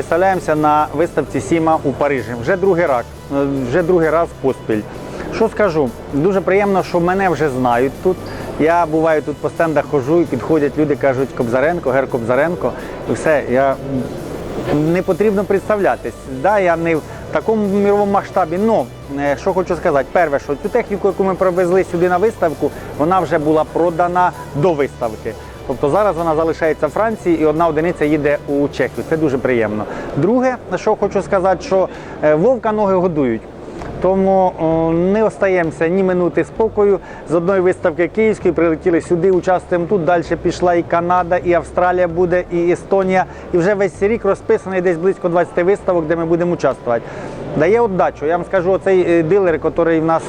представляємося на виставці Сіма у Парижі. Вже другий раз, вже другий раз поспіль. Що скажу? Дуже приємно, що мене вже знають тут. Я буваю тут по стендах хожу і підходять люди, кажуть Кобзаренко, Гер Кобзаренко. І все, я не потрібно представлятись. Да, я не в такому міровому масштабі. Ну що хочу сказати, перше, що цю техніку, яку ми привезли сюди на виставку, вона вже була продана до виставки. Тобто зараз вона залишається в Франції і одна одиниця їде у Чехію. Це дуже приємно. Друге, що хочу сказати, що е, вовка ноги годують. Тому о, не остаємося ні минути спокою. З одної виставки київської прилетіли сюди, участвуємо тут. Далі пішла і Канада, і Австралія буде, і Естонія. І вже весь рік розписаний десь близько 20 виставок, де ми будемо участвувати. Дає отдачу. Я вам скажу, оцей е, дилер, який в нас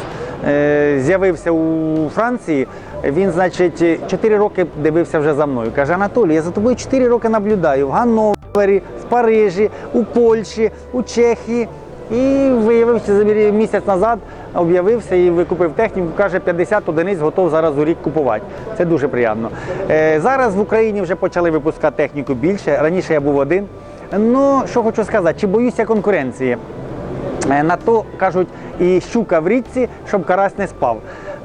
е, з'явився у Франції, він, значить, 4 роки дивився вже за мною. Каже, Анатолій, я за тобою 4 роки наблюдаю в Ганновері, в Парижі, у Польщі, у Чехії. І виявився місяць назад, об'явився і викупив техніку. Каже, 50 одиниць готов зараз у рік купувати. Це дуже приємно. Е, зараз в Україні вже почали випускати техніку більше. Раніше я був один. Ну, що хочу сказати, чи боюся конкуренції? Е, На то кажуть, і щука в річці, щоб карась не спав.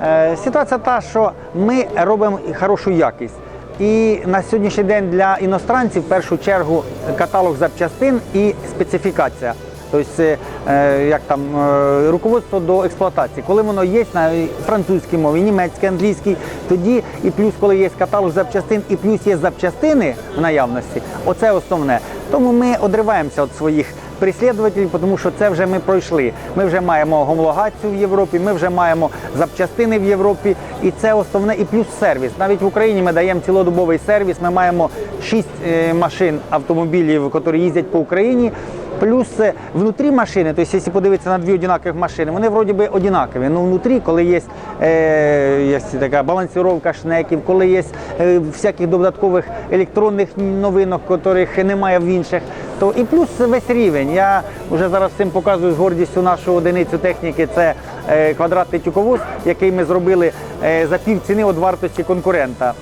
Е, Ситуація та, що ми робимо хорошу якість. І на сьогоднішній день для іностранців в першу чергу каталог запчастин і специфікація. Тобто, е, як там е, руководство до експлуатації. Коли воно є на французькій мові, німецькій, англійській, тоді і плюс, коли є каталог запчастин, і плюс є запчастини в наявності, оце основне. Тому ми одриваємося від своїх прислідувателів, тому що це вже ми пройшли. Ми вже маємо гомологацію в Європі, ми вже маємо запчастини в Європі, і це основне, і плюс сервіс. Навіть в Україні ми даємо цілодобовий сервіс. Ми маємо шість е, машин автомобілів, які їздять по Україні. Плюс е, внутрі машини, тобто, якщо подивитися на дві однакові машини, вони вроді би однакові. Ну внутрі, коли є, е, є така балансировка шнеків, коли є е, всяких додаткових електронних новинок, яких немає в інших, то і плюс весь рівень. Я вже зараз цим показую з гордістю нашу одиницю техніки. Це е, квадратний тюковоз, який ми зробили е, за пів ціни від вартості конкурента.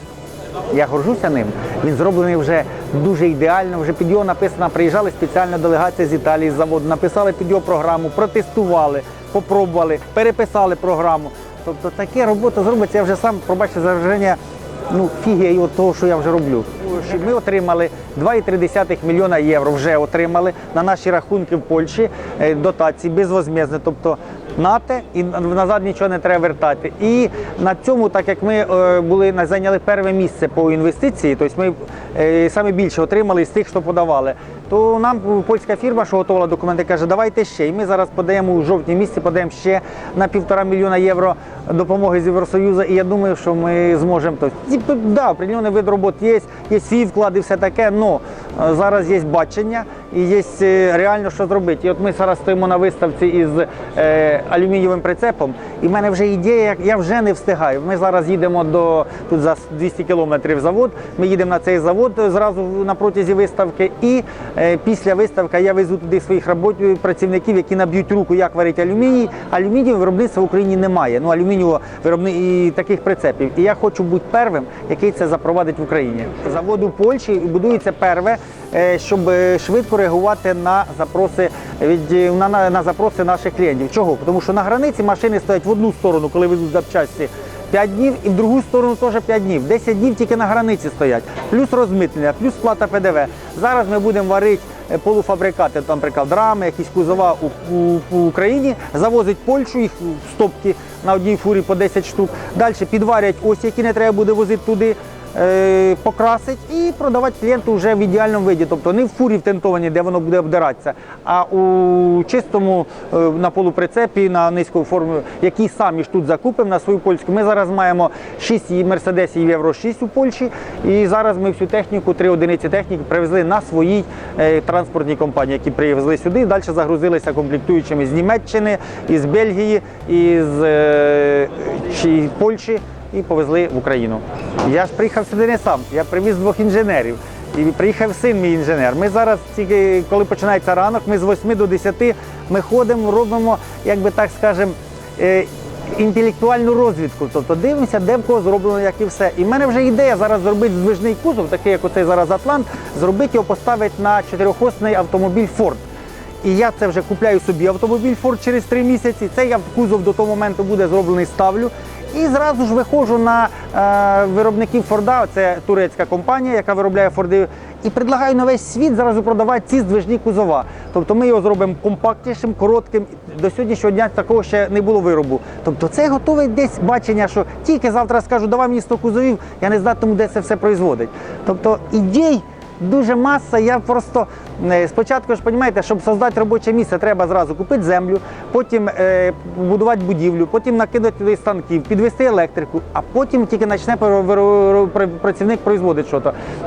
Я горжуся ним. Він зроблений вже дуже ідеально. Вже під його написано, приїжджали спеціальна делегація з Італії з заводу, написали під його програму, протестували, попробували, переписали програму. Тобто таке робота зробиться. Я вже сам пробачте за враження, ну фігія від того, що я вже роблю. Ми отримали 2,3 мільйона євро. Вже отримали на наші рахунки в Польщі е, дотації безвозмездно. Тобто нате і назад нічого не треба вертати. І на цьому, так як ми е, були зайняли перше місце по інвестиції, тобто ми е, саме більше отримали з тих, що подавали. То нам польська фірма, що готувала документи, каже, давайте ще. І ми зараз подаємо у жовтні місці, подаємо ще на півтора мільйона євро допомоги з Євросоюзу. І я думаю, що ми зможемо. Тобто, типу, да, определений вид робот є, є свій вклад і все таке, але зараз є бачення і є е, реально що зробити. І от ми зараз стоїмо на виставці із е, алюмінієвим прицепом, і в мене вже ідея, я вже не встигаю. Ми зараз їдемо до тут за 200 кілометрів завод. Ми їдемо на цей завод е, зразу на протязі виставки. І е, після виставки я везу туди своїх робот- працівників, які наб'ють руку, як варить алюміній. Алюмінієвого виробництва в Україні немає. Ну алюмінієвого виробни і таких прицепів. І я хочу бути первим, який це запровадить в Україні. Завод у Польщі будується перве, е, щоб е, швидко реагувати на запроси від е, на, на, на запроси наших клієнтів. Чого? Тому що на границі машини стоять в одну сторону, коли везуть запчасті. 5 днів і в другу сторону теж 5 днів. 10 днів тільки на границі стоять. Плюс розмитнення, плюс плата ПДВ. Зараз ми будемо варити полуфабрикати, там, наприклад, рами, якісь кузова у, у, у Україні, завозить Польщу, їх в стопки на одній фурі по 10 штук. Далі підварять ось, які не треба буде возити туди. Е, Покрасить і продавати клієнту вже в ідеальному виді, тобто не в фурі втентовані, де воно буде обдиратися, а у чистому е, на полуприцепі, на низької формі, які самі ж тут закупимо на свою польську. Ми зараз маємо 6 мерседесів Євро 6 у Польщі, і зараз ми всю техніку, три одиниці техніки привезли на своїй е, транспортній компанії, які привезли сюди. Далі загрузилися комплектуючими з Німеччини, із Бельгії, із чи Польщі і повезли в Україну. Я ж приїхав сюди не сам, я привіз двох інженерів. І приїхав син мій інженер. Ми зараз, тільки коли починається ранок, ми з 8 до 10 ми ходимо, робимо, як би так скажемо, е, інтелектуальну розвідку. Тобто дивимося, де в кого зроблено, як і все. І в мене вже ідея зараз зробити здвижний кузов, такий як оцей зараз Атлант, зробити його, поставити на чотирьохосний автомобіль Ford. І я це вже купляю собі автомобіль Ford через три місяці. Цей кузов до того моменту буде зроблений, ставлю. І зразу ж виходжу на е, виробників Форда, це турецька компанія, яка виробляє Форди, і предлагаю на весь світ зразу продавати ці здвижні кузова. Тобто ми його зробимо компактнішим, коротким. До сьогоднішнього дня такого ще не було виробу. Тобто це готове десь бачення, що тільки завтра скажу, давай мені 100 кузовів, я не знатиму, де це все производить. Тобто ідей дуже маса. Я просто е, спочатку ж розумієте, щоб создати робоче місце, треба зразу купити землю, потім е, будувати будівлю, потім накидати туди станків, підвести електрику, а потім тільки почне працівник производити щось.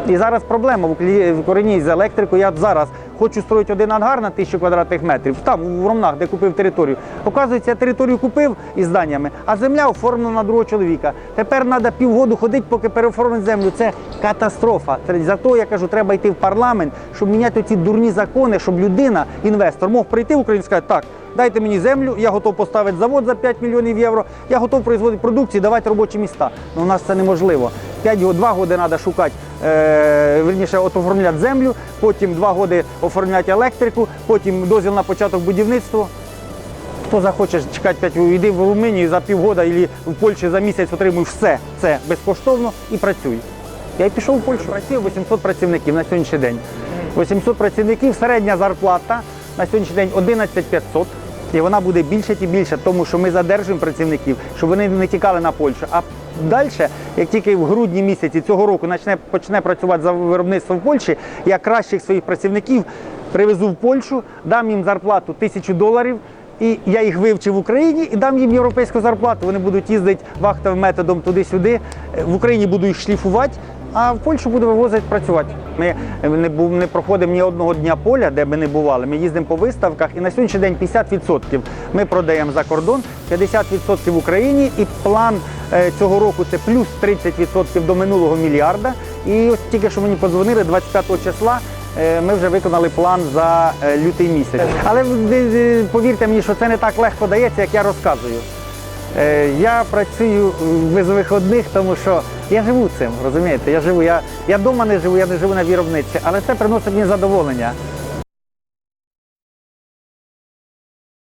І зараз проблема в корені з електрикою. Я зараз хочу строїти один ангар на тисячу квадратних метрів, там у Ромнах, де купив територію. Оказується, я територію купив із зданнями, а земля оформлена на другого чоловіка. Тепер треба півгоду ходити, поки переоформити землю. Це катастрофа. Зато я кажу, треба йти в парламент, щоб міняти ці дурні закони, щоб людина, інвестор, мог прийти в Україну і сказати, так. Дайте мені землю, я готов поставити завод за 5 мільйонів євро, я готов производити продукцію, давати робочі міста. Ну, у нас це неможливо. 5 год, 2 роки треба шукати, е, от оформляти землю, потім 2 роки оформляти електрику, потім дозвіл на початок будівництва. Хто захоче чекати 5 років, йди в Румунію за півгода або в Польщі за місяць отримуєш все це безкоштовно і працюй. Я й пішов в Польщу, працює 800 працівників на сьогоднішній день. 800 працівників, середня зарплата на сьогоднішній день 11 500. І вона буде більше і більше, тому що ми задержуємо працівників, щоб вони не тікали на Польщу. А далі, як тільки в грудні місяці цього року почне, почне працювати за виробництво в Польщі, я кращих своїх працівників привезу в Польщу, дам їм зарплату тисячу доларів. І я їх вивчив в Україні і дам їм європейську зарплату. Вони будуть їздити вахтовим методом туди-сюди. В Україні буду їх шліфувати, а в Польщу буду вивозити працювати. Ми не, не проходимо ні одного дня поля, де би не бували. Ми їздимо по виставках і на сьогоднішній день 50% ми продаємо за кордон, 50% в Україні. І план цього року це плюс 30% до минулого мільярда. І ось тільки що мені подзвонили 25 числа. Е, Ми вже виконали план за е, лютий місяць. Але е, повірте мені, що це не так легко дається, як я розказую. Е, Я працюю без виходних, тому що я живу цим, розумієте? Я живу, я, я вдома не живу, я не живу на виробниці, але це приносить мені задоволення.